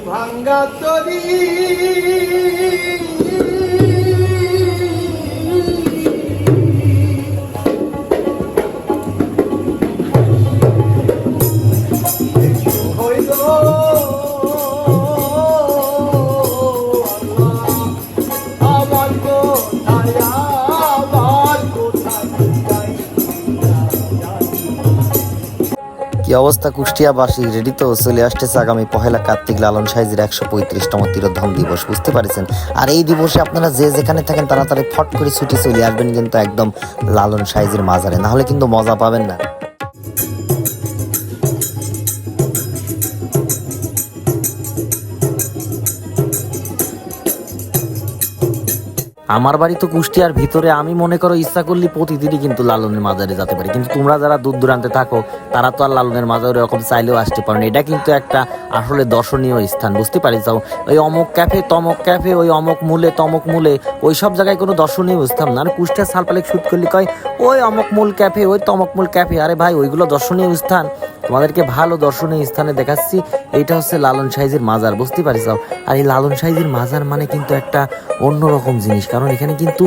ভাঙ্গা তরি। অবস্থা কুষ্টিয়াবাসী রেডি তো চলে আসতেছে আগামী পহেলা কার্তিক লালন সাইজের একশো পঁয়ত্রিশতম তিরোধম দিবস, বুঝতে পারছেন? আর এই দিবসে আপনারা যে যেখানে থাকেন তাড়াতাড়ি ফট করে ছুটি চলে আসবেন কিন্তু একদম লালন সাইজের মাজারে, নাহলে কিন্তু মজা পাবেন না। আমার বাড়ি তো কুষ্টিয়ার ভিতরে, আমি মনে করো ইচ্ছা করলে প্রতিদিনই কিন্তু লালনের মাজারে যেতে পারি। কিন্তু তোমরা যারা দূর দূরান্তে থাকো, তারা তো আর লালনের মাজারে এরকম চাইলেও আসতে পারো না। এটা কিন্তু একটা আসলে দর্শনীয় স্থান, বুঝতে পারি? যাও ওই অমুক ক্যাফে, তমক ক্যাফে, ওই অমুক মূলে, তমক মূলে, ওই সব জায়গায় কোনো দর্শনীয় স্থান না। আর কুষ্টিয়া সালপালেক শুট করলে কয়, ওই অমুক মূল ক্যাফে, ওই তমক মূল ক্যাফে। আরে ভাই, ওইগুলো দর্শনীয় স্থান। তোমাদেরকে ভালো দর্শনীয় স্থানে দেখাচ্ছি। এইটা হচ্ছে লালন সাইজের মাজার বুঝতে পারিস আর এই লালন সাইজের মাজার মানে কিন্তু একটা অন্যরকম জিনিস, কারণ এখানে কিন্তু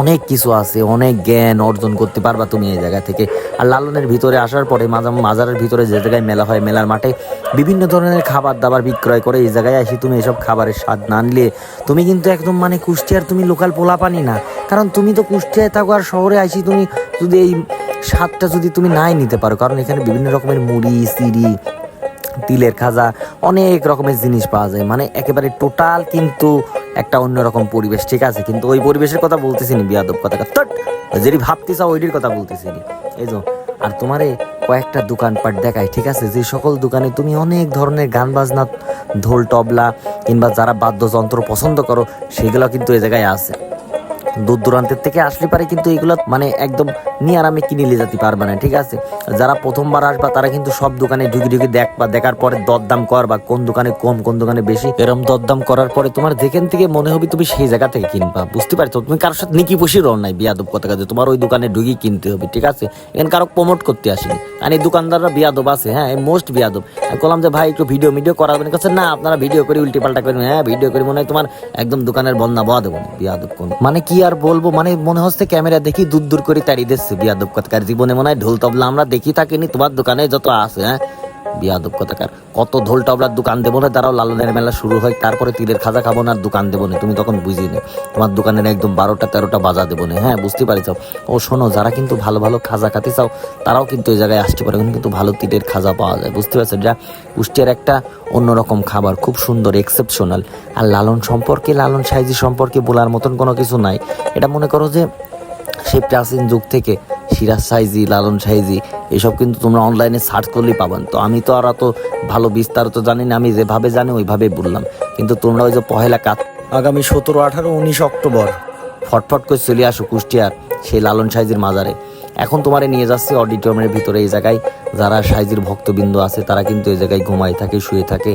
অনেক কিছু আছে, অনেক জ্ঞান অর্জন করতে পারবা তুমি এই জায়গা থেকে। আর লালনের ভিতরে আসার পরে মাজারের ভিতরে যে জায়গায় মেলা হয়, মেলার মাঠে বিভিন্ন ধরনের খাবার দাবার বিক্রয় করে এই জায়গায় আসি তুমি এসব খাবারের স্বাদ না নিলে তুমি কিন্তু একদম মানে কুষ্টিয়ার তুমি লোকাল পোলা পানি না। কারণ তুমি তো কুষ্টিয়ায় থাকো আর শহরে আসি তুমি যদি এই স্বাদটা যদি তুমি নাই নিতে পারো, কারণ এখানে বিভিন্ন রকমের মুড়ি, সিঁড়ি, তিলের খাজা, অনেক রকমের জিনিস পাওয়া যায়। মানে একেবারে টোটাল কিন্তু একটা অন্যরকম পরিবেশ। ঠিক আছে, কিন্তু ওই পরিবেশের কথা বলতেছি নি, বিয়াদব কথা তট যেটি ভাবতে চাও ওইটির কথা বলতেছি নি। এই যে, আর তোমারে কয়েকটা দোকানপাট দেখায় ঠিক আছে? যে সকল দোকানে তুমি অনেক ধরনের গান বাজনা, ঢোল, তবলা, কিংবা যারা বাদ্যযন্ত্র পছন্দ করো, সেগুলো কিন্তু এই জায়গায় আছে। দূর দূরান্তের থেকে আসলে পারে, কিন্তু এগুলো মানে একদম নিয়ে আরামে কিনে নিয়ে যেতে পারবে না, ঠিক আছে? যারা প্রথমবার আসবা, তারা কিন্তু সব দোকানে ঢুকি ঢুকি দেখবা, দেখার পরে দরদাম করবা, কোন দোকানে কম, কোন দোকানে বেশি। এরম দরদাম করার পরে তোমার যেখান থেকে মনে হবে তুমি সেই জায়গা থেকে কিনবা, বুঝতে পারছ? তুমি কারোর সাথে নিকি পুষি রল নাই, বিয়াদব কথা কাজে। তোমার ওই দোকানে ঢুকি কিনতে হবে, ঠিক আছে? এখানে কারও প্রমোট করতে আসেনি। আর এই দোকানদাররা বিয়াদব আছে হ্যাঁ মোস্ট বিয়াদব। বললাম যে, ভাই, একটু ভিডিও ভিডিও করাবেন কাছে না, আপনারা ভিডিও করে উল্টি পাল্টা করেন। হ্যাঁ ভিডিও করে মনে হয় তোমার একদম দোকানের বন্যা বয়া দেবো বিয়াদব কোন। মানে কি আর বলব মানে মনে হচ্ছে ক্যামেরা দেখি দূর দূর করে তাড়িয়ে দিচ্ছে বিয়াদব কথাকার। জীবনে মনে হয় ঢোল তবলা আমরা দেখি থাকিনি, তোমার দোকানে যত আছে হ্যাঁ। বিয়াদব কথাকার। কত ঢোল তবলার দোকান দেবো না? তারাও লালনের মেলা শুরু হয়, তারপরে তীরের খাজা খাব না দোকান দেবো না। তুমি তখন বুঝি নে, তোমার দোকানের একদম বারোটা তেরোটা বাজা দেবো না। হ্যাঁ বুঝতে পারি চাও ও শোনো, যারা কিন্তু ভালো ভালো খাজা খাতে চাও, তারাও কিন্তু এই জায়গায় আসতে পারে। কিন্তু ভালো তীরের খাজা পাওয়া যায়, বুঝতে পারছ? যা কুষ্টিয়ার একটা অন্যরকম খাবার, খুব সুন্দর এক্সেপশনাল আর লালন সম্পর্কে, লালন সাইজি সম্পর্কে বলার মতন কোনো কিছু নাই। এটা মনে করো যে সেই প্রাচীন যুগ থেকে সিরাজ সাইজি, লালন সাইজি, এসব কিন্তু তোমরা অনলাইনে সার্চ করলেই পাবেন তো আমি তো আর অত ভালো বিস্তারিত জানি না, আমি যেভাবে জানি ওইভাবেই বললাম। কিন্তু তোমরা ওই যে পহেলা কাত, আগামী সতেরো, আঠারো, উনিশ অক্টোবর, ফটফট করে চলে আসো কুষ্টিয়ার সেই লালন সাইজির মাজারে। এখন তোমারে নিয়ে যাচ্ছে অডিটোরিয়ামের ভিতরে এই জায়গায়। যারা সাইজির ভক্তবৃন্দ আছে, তারা কিন্তু এই জায়গায় ঘুমায় থাকে, শুয়ে থাকে,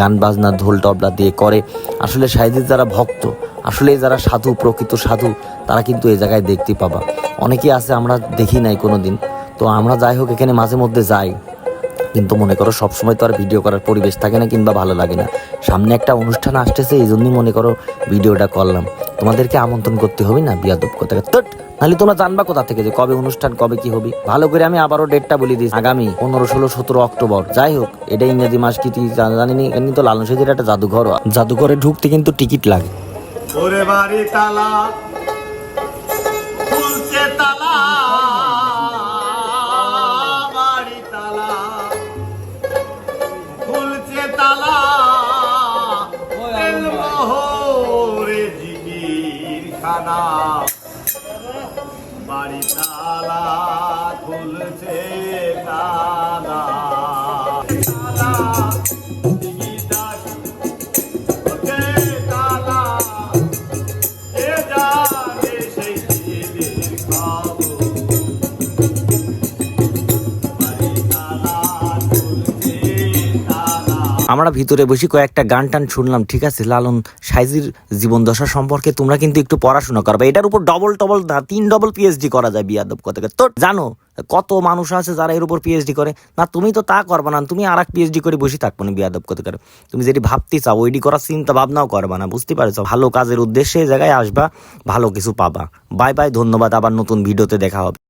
গান বাজনা, ঢোল টবলা দিয়ে করে। আসলে সাইজির যারা ভক্ত আসলে যারা সাধু, প্রকৃত সাধু, তারা কিন্তু এই জায়গায় দেখতে পাবা। অনেকেই আছে আমরা দেখি নাই কোনো দিন তো আমরা যাই হোক, এখানে মাঝে মধ্যে যাই। কিন্তু মনে করো সবসময় তো আর ভিডিও করার পরিবেশ থাকে না কিংবা ভালো লাগে না। সামনে একটা অনুষ্ঠান আসতেছে, এই জন্যই মনে করো ভিডিওটা করলাম। তোমাদেরকে আমন্ত্রণ করতে হবে না, বিয়াদব কথা তট নাহলে তোমরা জানবা কোথা থেকে যে কবে অনুষ্ঠান, কবে কি হবে। ভালো করে আমি আবারও ডেটটা বলে দিই। আগামী পনেরো, ষোলো, সতেরো অক্টোবর। যাই হোক, এটা ইংরেজি মাস কি জান- এখানে তো লালন সাইজের একটা জাদুঘর জাদুঘরে ঢুকতে কিন্তু টিকিট লাগে। ওরে বাড়ি তালা খুলছে তালা বাড়ি তালা। খুলছে তালা মোহরে জিগির খানা। বাড়ি তালা খুলছে তালা। তালা আমরা ভিতরে বসে কয়েকটা গান টান শুনলাম, ঠিক আছে? লালন সাইজির জীবন দশা সম্পর্কে তোমরা কিন্তু একটু পড়াশোনা করবে। এটার উপর ডবল ডবল তিন ডবল পিএইচডি করা যায় বিয়াদব কথা তো জানো, কত মানুষ আছে যারা এর উপর পিএইচডি করে? না, তুমি তো তা করবা না, তুমি আর এক পিএইচডি করে বসে থাকব না বিয়াদব কথা করে তুমি যেটি ভাবতে চাও ওইটি করার চিন্তা ভাবনাও করবা না, বুঝতে পারছ? ভালো কাজের উদ্দেশ্যে জায়গায় আসবা, ভালো কিছু পাবা। বাই বাই, ধন্যবাদ, আবার নতুন ভিডিওতে দেখা হবে।